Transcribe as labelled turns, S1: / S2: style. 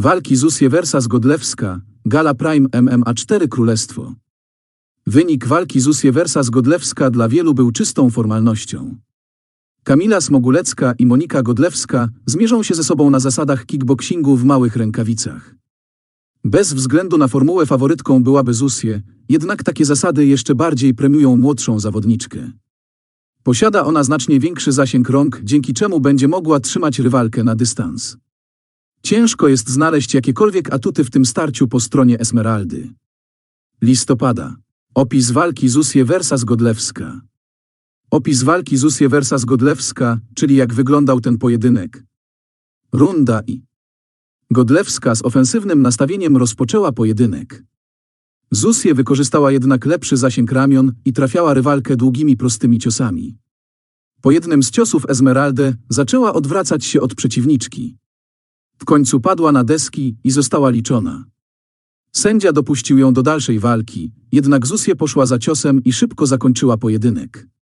S1: Walki Zusie vs Godlewska, Gala Prime MMA 4 Królestwo. Wynik walki Zusie vs Godlewska dla wielu był czystą formalnością. Kamila Smogulecka i Monika Godlewska zmierzą się ze sobą na zasadach kickboxingu w małych rękawicach. Bez względu na formułę faworytką byłaby Zusie, jednak takie zasady jeszcze bardziej premiują młodszą zawodniczkę. Posiada ona znacznie większy zasięg rąk, dzięki czemu będzie mogła trzymać rywalkę na dystans. Ciężko jest znaleźć jakiekolwiek atuty w tym starciu po stronie Esmeraldy. Listopada. Opis walki Zusie vs Godlewska. Opis walki Zusie vs Godlewska, czyli jak wyglądał ten pojedynek. Runda i Godlewska z ofensywnym nastawieniem rozpoczęła pojedynek. Zusie wykorzystała jednak lepszy zasięg ramion i trafiała rywalkę długimi prostymi ciosami. Po jednym z ciosów Esmeraldę zaczęła odwracać się od przeciwniczki. W końcu padła na deski i została liczona. Sędzia dopuścił ją do dalszej walki, jednak Zusie poszła za ciosem i szybko zakończyła pojedynek.